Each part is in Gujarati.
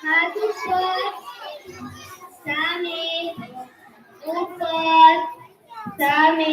હાથ ઉપર સામે ઉપર સામે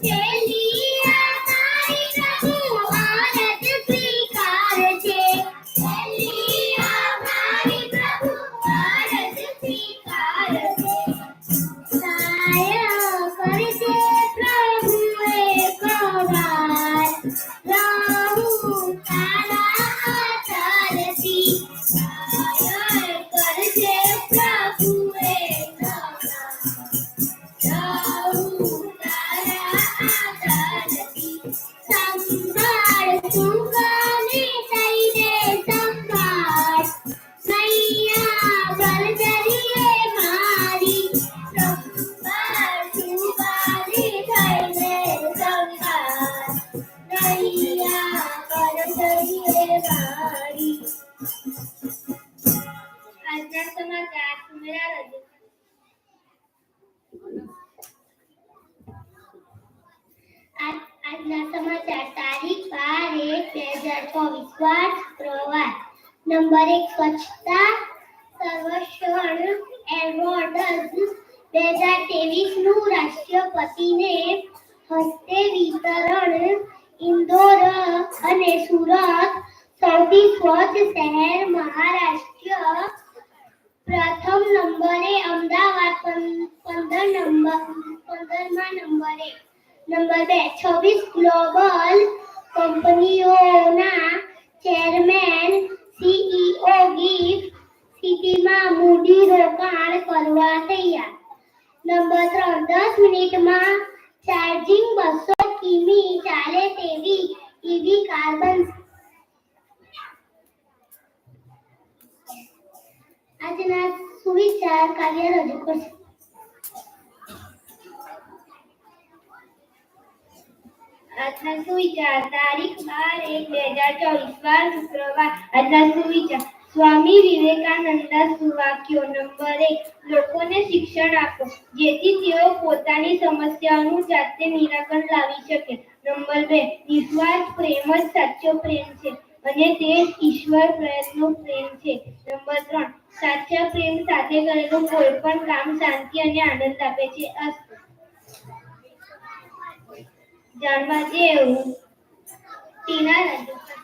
Yeah. બે હજાર ત્રેવીસનું રાષ્ટ્રપતિને હસ્તે વિતરણ, ઇન્દોર અને સુરત સૌથી સ્વચ્છ શહેર મહારાષ્ટ્ર. પ્રથમ નંબરે અમદાવાદ પંદર નંબર, પંદરમા નંબરે. નંબર બે, છવ્વીસ ગ્લોબલ કંપનીઓના ચેરમેન, સીઈઓ ગીફ સિટીમાં મૂડી રોકાણ કરવા તૈયાર. નંબર ત્રણ, દસ મિનિટમાં ચાર્જિંગ બસો કિમી ચાલે તેવી ઈવી કાર આજના સુવિચાર કાર્ય રજૂ કરશે. આજના સુવિચાર, તારીખ બાર એક બે હજાર ચોવીસ, વાર શુક્રવાર. આજના સુવિચાર. સ્વામી વિવેકાનંદના સુવાક્યો નંબર એક, લોકોને શિક્ષણ આપો, જેથી તેઓ પોતાની સમસ્યાઓનું જાતે નિરાકરણ લાવી શકે. નંબર બે, નિસ્વાર્થ પ્રેમ જ સાચો પ્રેમ છે, અને તે ઈશ્વર પ્રયત્નો પ્રેમ છે. નંબર ત્રણ, સાચા પ્રેમ સાથે કરેલું કોઈ પણ કામ શાંતિ અને આનંદ આપે છે. અસ્તુ. જાણવા જેવું. ટીના રજૂ કરશે.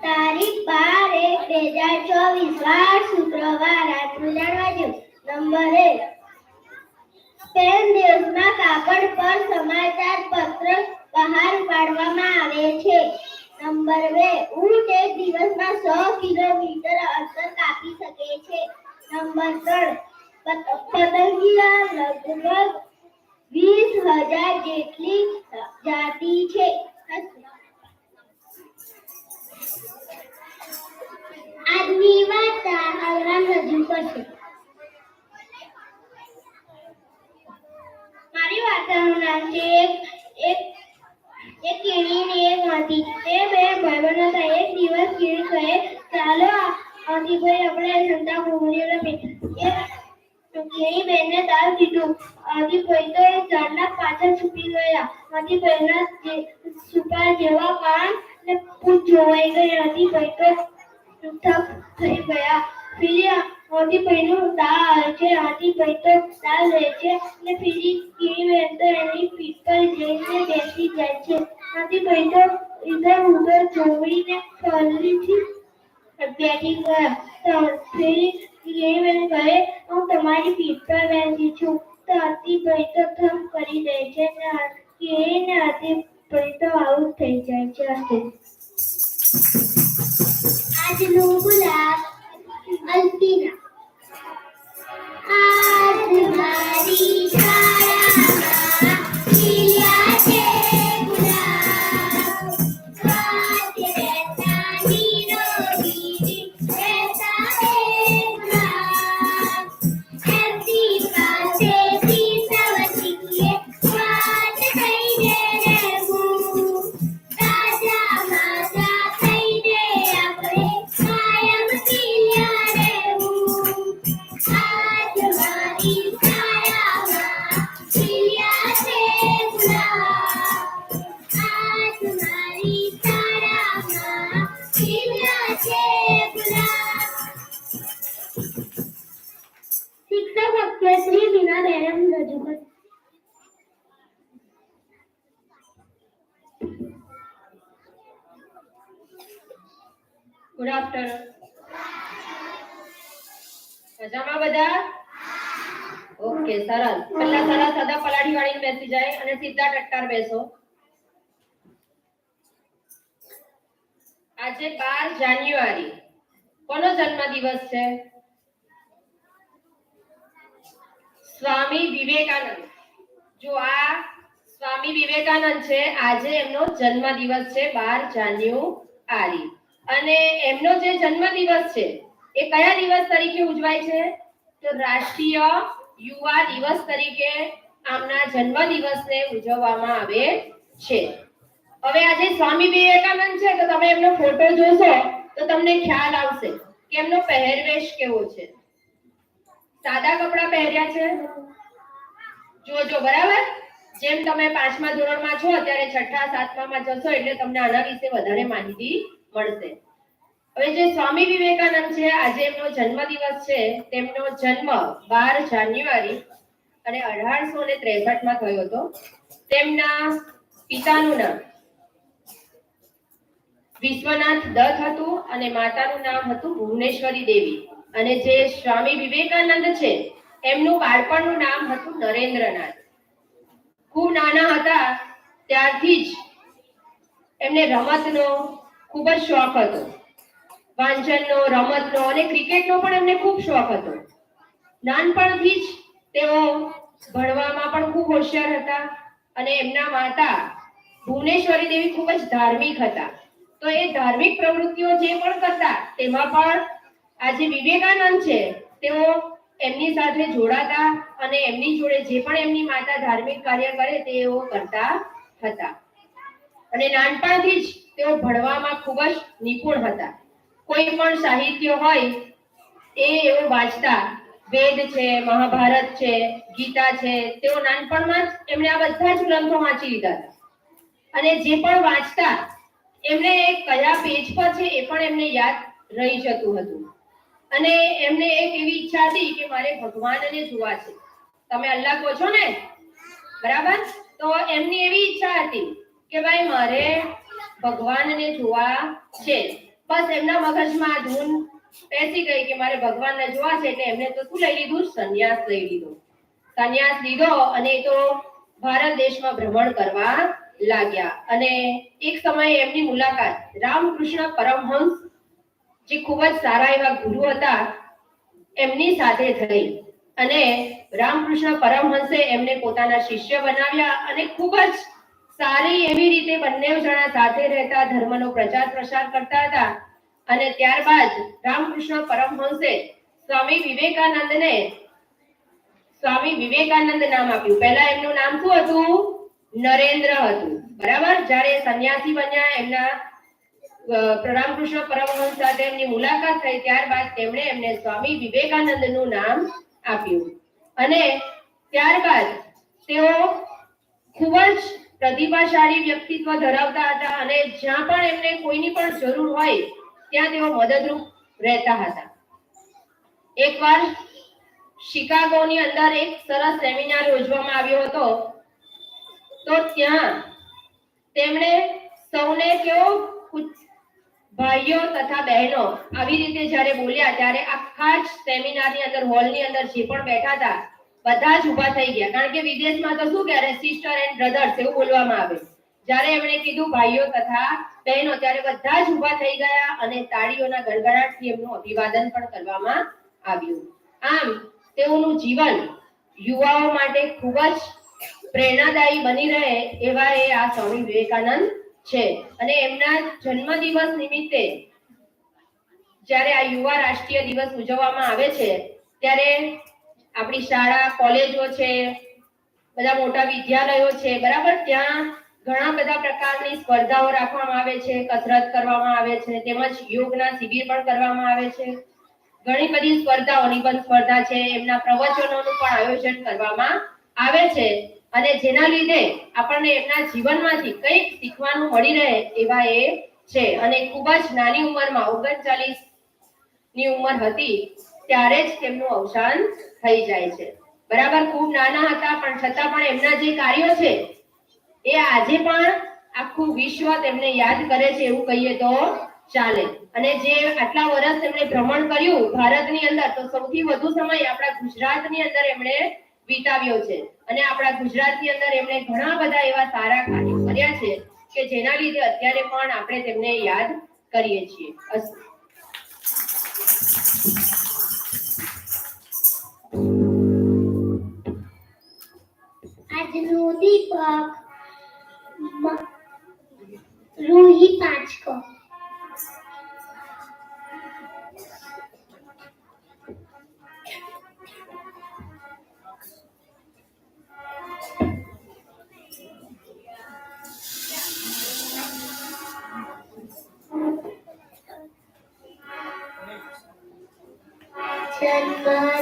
તારીખ બાર એક બે હજાર ચોવીસ, વાર શુક્રવાર આજનું જાણવા જેવું નંબર એક. સ્પેન દેશમાં કાપડ પર સમાચાર પત્ર બહાર પાડવામાં આવે છે. નંબર બે. ઊંટ એક દિવસમાં સો કિલોમીટર અંતર કાપી શકે છે. નંબર ત્રણ. પત- પતંગિયા લગભગ વીસ હજાર જેટલી જાતિ છે. આજની વાર્તા અલરામ રજૂ કરશે. મારી વાર્તાનું નામ છે એક એક એક કીડી એક હાથી. તે બે ભાઈબંધો હતા. એક દિવસ કીડી કહે, ચાલો હાથી આપણે સંતા કુમરી રમીએ. એક કીડી બેનને દાળ દીધું. હાથી ભાઈ તો એ ઝાડના પાછળ છૂપી ગયા. હાથી ભાઈના છુપા જેવા કાન ને પૂછ જોવાઈ ગઈ. હાથી ભાઈ તો થઈ ગયા. પેલી હાથીભાઈનું દાળ આવે છે. હાથીભાઈ તો દાળ લે છે અને ફિરી કીડી બેન તો એની પીઠ પર જઈને બેસી જાય છે. હાથીભાઈ તો ઇધર ઉધર જોડીને ફરીથી બેઠી ગયા. ફિરી પેલી કીડી બેન કહે, હું તમારી પીઠ પર બેસી છું. તો હાથીભાઈ તો થમ કરી દે છે ને હાથીભાઈ તો આઉટ થઈ જાય છે de novo olhar. Alpi. Afternoon મજામાં બધા? ઓકે સરસ. પહેલા સરસ સદા પલાડી વાળીને બેસી જાય અને સીધા ટટ્ટાર બેસો. આજે 12 જાન્યુઆરી. કોનો જન્મદિવસ છે? સ્વામી વિવેકાનંદ. જો આ સ્વામી વિવેકાનંદ છે, આજે એમનો જન્મ દિવસ છે બાર જાન્યુઆરી. અને એમનો જે જન્મ દિવસ છે, એ કયા દિવસ તરીકે ઉજવાય છે? તો રાષ્ટ્રીય યુવા દિવસ તરીકે આમના જન્મ દિવસને ઉજવવામાં આવે છે. હવે આજે સ્વામી વિવેકાનંદ છે, તો તમે એમનો ફોટો જોશો, તો તમને ખ્યાલ આવશે કે એમનો પહેરવેશ કેવો છે. સાદા કપડાં પહેર્યા છે? જોજો, બરાબર? જેમ તમે પાંચમા ધોરણમાં છો, અત્યારે છઠ્ઠા, સાતમામાં જશો, એટલે તમને આના વિશે વધારે માહિતી મળશે. હવે જે સ્વામી વિવેકાનંદ છે, આજે એમનો જન્મદિવસ છે, તેમનો જન્મ બાર જાન્યુઆરી અને અઢારસો ને ત્રેસઠમાં થયો હતો. તેમના પિતાનું નામ વિશ્વનાથ દત્ત હતું અને માતાનું નામ હતું ભુવનેશ્વરી દેવી. અને જે સ્વામી વિવેકાનંદ છે, એમનું બાળપણનું નામ હતું નરેન્દ્રનાથ. ખૂબ નાના હતા, ત્યારથી જ એમને રમતનો ખૂબ જ શોખ હતો. વાંચનનો, રમતનો અને ક્રિકેટનો પણ એમને ખૂબ શોખ હતો. નાનપણથી જ તેઓ ભણવામાં પણ ખૂબ હોશિયાર હતા અને એમના માતા ભુવનેશ્વરી દેવી ખૂબ જ ધાર્મિક હતા. તો એ ધાર્મિક પ્રવૃત્તિઓ જે પણ કરતા, તેમાં પણ આજે વિવેકાનંદ છે, તેઓ એમની સાથે જોડાતા અને એમની જોડે જે પણ એમની માતા ધાર્મિક કાર્ય કરે, તેઓ કરતા હતા. અને નાનપણથી જ તેઓ ભણવામાં ખૂબ જ નિપુણ હતા. કોઈ પણ સાહિત્ય હોય, એ એઓ વાંચતા, વેદ છે, મહાભારત છે, ગીતા છે, તેઓ નાનપણમાં જ એમણે આ બધા જ ગ્રંથો વાંચી લીધા હતા. અને જે પણ વાંચતા, એમને એ કયા પેજ પર છે એ પણ એમને યાદ રહી જતું હતું. અને એમને એક એવી ઈચ્છા હતી કે મારે ભગવાનને જોવા છે. તમે અલ્લાહ કહો છો ને? બરાબર? તો એમની એવી ઈચ્છા હતી કે ભાઈ મારે ભગવાનને જોવા છે. બસ એમના મગજમાં ધૂન બેસી ગઈ કે મારે ભગવાનને જોવા છે એટલે એમને તો શું લઈ લીધું? સંન્યાસ લઈ લીધો. સંન્યાસ લીધો અને તો ભારત દેશમાં ભ્રમણ કરવા લાગ્યા. અને એક સમયે એમની મુલાકાત રામકૃષ્ણ પરમહંસ, જે ખૂબ જ સારા એવા ગુરુ હતા, એમની સાથે થઈ. અને રામકૃષ્ણ પરમહંસે એમને પોતાના શિષ્ય બનાવ્યા અને ખૂબ જ સારી એવી રીતે બંને જણા સાથે રહેતા ધર્મનો પ્રચાર પ્રસાર કરતા હતા અને ત્યારબાદ રામકૃષ્ણ પરમહંસે સ્વામી વિવેકાનંદને સ્વામી વિવેકાનંદ નામ આપ્યું. પહેલા એમનું નામ શું હતું? નરેન્દ્ર હતું. બરાબર? જ્યારે સંન્યાસી બન્યા એમના રામકૃષ્ણ પરમહંસ સાથે એમની મુલાકાત થઈ, ત્યારબાદ તેમણે એમને સ્વામી વિવેકાનંદનું નામ આપ્યું. અને ત્યારબાદ તેઓ ખૂબ જ પ્રતિભાશાળી વ્યક્તિત્વ ધરાવતા હતા અને જ્યાં પણ એમને કોઈની પણ જરૂર હોય, ત્યાં તેઓ મદદરૂપ રહેતા હતા. એકવાર શિકાગોની અંદર એક સરસ સેમિનાર યોજવામાં આવ્યો હતો, તો ત્યાં તેમણે સૌને કેવો ભાઈઓ તથા બહેનો આવી રીતે જ્યારે બોલ્યા ત્યારે આખા જ સેમિનારની અંદર, હોલની અંદર જે પણ બેઠા હતા બધા જ ઊભા થઈ ગયા. કારણ કે વિદેશમાં તો શું કહે સિસ્ટર એન્ડ બ્રધર્સ એવું બોલવામાં આવે જ્યારે એમણે કીધું ભાઈઓ તથા બહેનો, ત્યારે બધા જ ઊભા થઈ ગયા અને તાળીઓના ગડગડાટથી એમનું અભિવાદન પણ કરવામાં આવ્યું. આમ, તેઓનું જીવન યુવાઓ માટે ખૂબ જ પ્રેરણાદાયી બની રહે એવા એ આ સ્વામી વિવેકાનંદ છે. અને એમના જન્મદિવસ નિમિત્તે જ્યારે આ યુવા રાષ્ટ્રીય દિવસ ઉજવવામાં આવે છે, ત્યારે આપણી શાળા, કોલેજો છે, બધા મોટા વિદ્યાલયો છે, બરાબર? ત્યાં ઘણા બધા પ્રકારની સ્પર્ધાઓ રાખવામાં આવે છે, કસરત કરવામાં આવે છે, તેમજ યોગના શિબિર પણ કરવામાં આવે છે. ઘણી બધી સ્પર્ધાઓ, નિબંધ સ્પર્ધા છે, એમના પ્રવચનોનું પણ આયોજન કરવામાં આવે છે. અને જેના લીધે આપણને એમના જીવનમાંથી કંઈક શીખવાનું મળી રહે એવા એ છે. અને ખૂબ જ નાની ઉંમરમાં ઓગણચાલીસની ઉંમર હતી, ત્યારે જ તેમનું અવસાન થઈ જાય છે. બરાબર ખૂબ નાના હતા, પણ છતાં પણ એમના જે કાર્યો છે, એ આજે પણ આખું વિશ્વ તેમને યાદ કરે છે એવું કહીએ તો ચાલે. અને જે આટલા વર્ષ એમણે ભ્રમણ કર્યું ભારતની અંદર, તો સૌથી વધુ સમય આપણા ગુજરાતની અંદર એમણે વિતાવ્યો છે. અને આપણા ગુજરાતની અંદર એમણે ઘણા બધા એવા સારા કાર્યો કર્યા છે કે જેના લીધે અત્યારે પણ આપણે તેમને યાદ કરીએ છીએ. આજનું દીપક રૂહી પાંચકો. Good મુબારક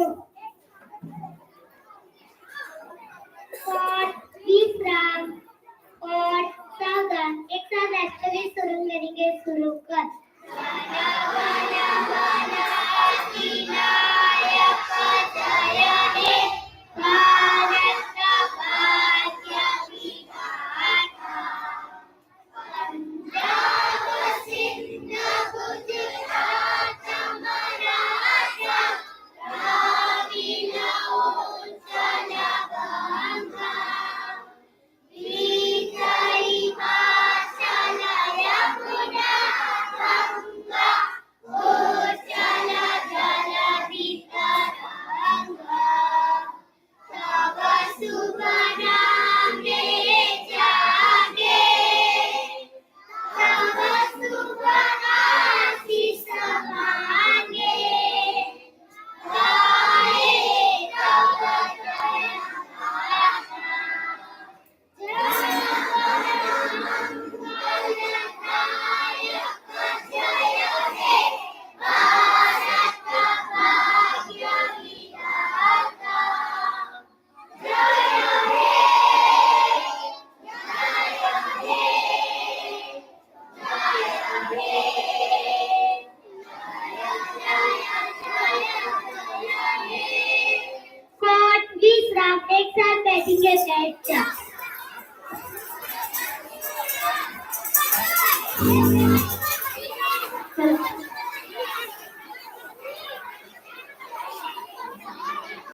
como